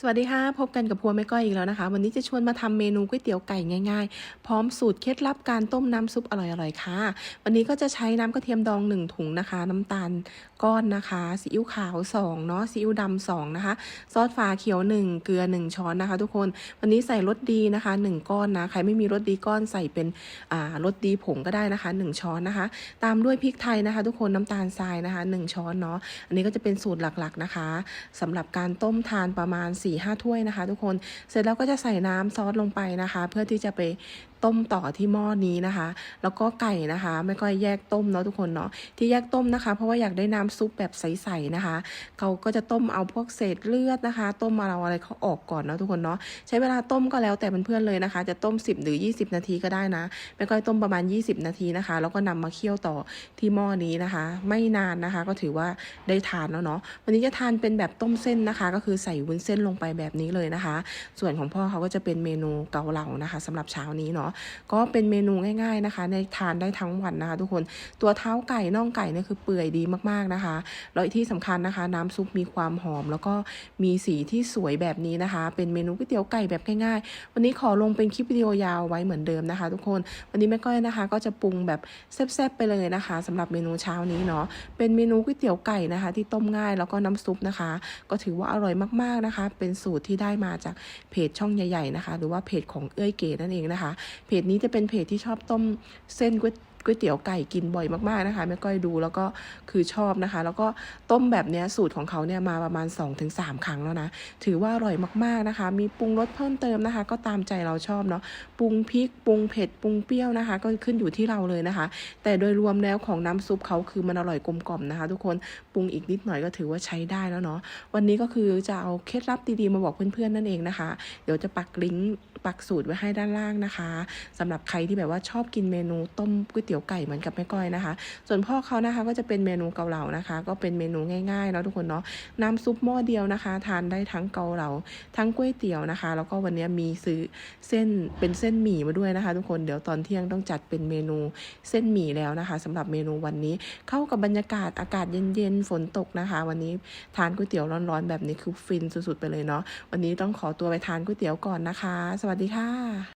สวัสดีค่ะ พบกันกับพัวแม่ก้อยอีกแล้วนะคะ วันนี้จะชวนมาทำเมนูก๋วยเตี๋ยวไก่ง่าย ๆ พร้อมสูตรเคล็ดลับการต้มน้ำซุปอร่อยๆค่ะ วันนี้ก็จะใช้น้ำกระเทียมดอง 1 ถุงนะคะ น้ำตาลก้อนนะคะซีอิ๊วขาว2เนาะซีอิ๊วดำ2นะคะ ซอสฝาเขียว 1 เกลือ 1 ช้อนนะคะ ทุกคนวันนี้ใส่รสดีนะคะ 1 ก้อนนะใครไม่มีรสดีก้อนใส่เป็นอ่ารสดีผงก็ได้นะคะ 1 ช้อนนะคะ ตามด้วยพริกไทยนะคะ ทุกคนน้ำตาลทรายนะคะ 1 ช้อนเนาะอันนี้ก็จะเป็นสูตรหลักๆนะคะสำหรับการต้มทานประมาณ4-5ถ้วยนะคะ ทุกคน เสร็จแล้วก็จะใส่น้ำซอสลงไปนะคะ เพื่อที่จะไป ต้มต่อที่หม้อนี้นะคะ แล้วก็ไก่นะคะ ไม่ค่อยแยกต้มเนาะทุกคนเนาะที่แยกต้มนะคะ เพราะว่าอยากได้น้ำซุปแบบใสๆนะคะ เขาก็จะต้มเอาพวกเศษเลือดนะคะ ต้มมาเราอะไรเขาออกก่อนเนาะทุกคนเนาะใช้เวลาต้มก็แล้วแต่เพื่อนๆเลยนะคะ จะต้ม 10 หรือ 20 นาทีก็ได้นะไม่ค่อยต้มประมาณ 20 นาทีนะคะ แล้วก็นำมาเคี่ยวต่อที่หม้อนี้นะคะ ไม่นานนะคะ ก็ถือว่าได้ทานแล้วเนาะวันนี้จะทานเป็นแบบต้มเส้นนะคะ ก็คือใส่วุ้นเส้นลงไปแบบนี้เลยนะคะ ส่วนของพ่อเขาก็จะเป็นเมนูเกาเหลานะคะสำหรับเช้านี้เนาะก็เป็นเมนูง่ายๆนะคะ ในทานได้ทั้งวันนะคะทุกคนตัวเท้าไก่น่องไก่เนี่ยคือเปื่อยดีมากๆนะคะแล้วที่สำคัญนะคะ น้ำซุปมีความหอม แล้วก็มีสีที่สวยแบบนี้นะคะ เป็นเมนูก๋วยเตี๋ยวไก่แบบง่ายๆ วันนี้ขอลงเป็นคลิปวิดีโอยาวไว้เหมือนเดิมนะคะ ทุกคนวันนี้แม่ก้อยนะคะ ก็จะปรุงแบบแซ่บๆไปเลยนะคะสำหรับเมนูเช้านี้เนาะเป็นเมนูก๋วยเตี๋ยวไก่นะคะ ที่ต้มง่ายแล้วก็น้ำซุปนะคะ ก็ถือว่าอร่อยมากๆนะคะ เป็นสูตรที่ได้มาจากเพจช่องใหญ่ๆนะคะ หรือว่าเพจของเอ้ยเก๋นั่นเองนะคะเพจนี้จะเป็นเพจที่ชอบต้มเส้นก๋วย ก๋วยเตี๋ยวไก่กินบ่อยมากๆนะคะแม่ก้อยดูแล้วก็คือชอบนะคะ แล้วก็ต้มแบบเนี้ยสูตรของเขาเนี่ยมาประมาณ 2-3 ครั้งแล้วนะถือว่าอร่อยมากๆนะคะ มีปรุงรสเพิ่มเติมนะคะ ก็ตามใจเราชอบเนาะปรุงพริกปรุงเผ็ดปรุงเปรี้ยวนะคะ ก็ขึ้นอยู่ที่เราเลยนะคะ แต่โดยรวมแล้วของน้ำซุปเขาคือมันอร่อยกลมกล่อมนะคะ ทุกคนปรุงอีกนิดหน่อยก็ถือว่าใช้ได้แล้วเนาะวันนี้ก็คือจะเอาเคล็ดลับดีๆมาบอกเพื่อนๆนั่นเองนะคะ เดี๋ยวจะปักลิงก์ปักสูตรไว้ให้ด้านล่างนะคะสำหรับใครที่แบบว่าชอบกินเมนูต้มก๋วยเตี๋ยวไก่เหมือนกับแม่ก้อยนะคะ ส่วนพ่อเขานะคะก็จะเป็นเมนูเกาเหลานะคะ ก็เป็นเมนูง่ายๆเนาะทุกคนเนาะน้ำซุปหม้อเดียวนะคะ ทานได้ทั้งเกาเหลาทั้งก๋วยเตี๋ยวนะคะ แล้วก็วันนี้มีซื้อเส้นเป็นเส้นหมี่มาด้วยนะคะ ทุกคนเดี๋ยวตอนเที่ยงต้องจัดเป็นเมนูเส้นหมี่แล้วนะคะสำหรับเมนูวันนี้เข้ากับบรรยากาศอากาศเย็นๆฝนตกนะคะ วันนี้ทานก๋วยเตี๋ยวร้อนๆแบบนี้คือฟินสุดๆไปเลยเนาะวันนี้ต้องขอตัวไปทานก๋วยเตี๋ยวก่อนนะคะ สวัสดีค่ะ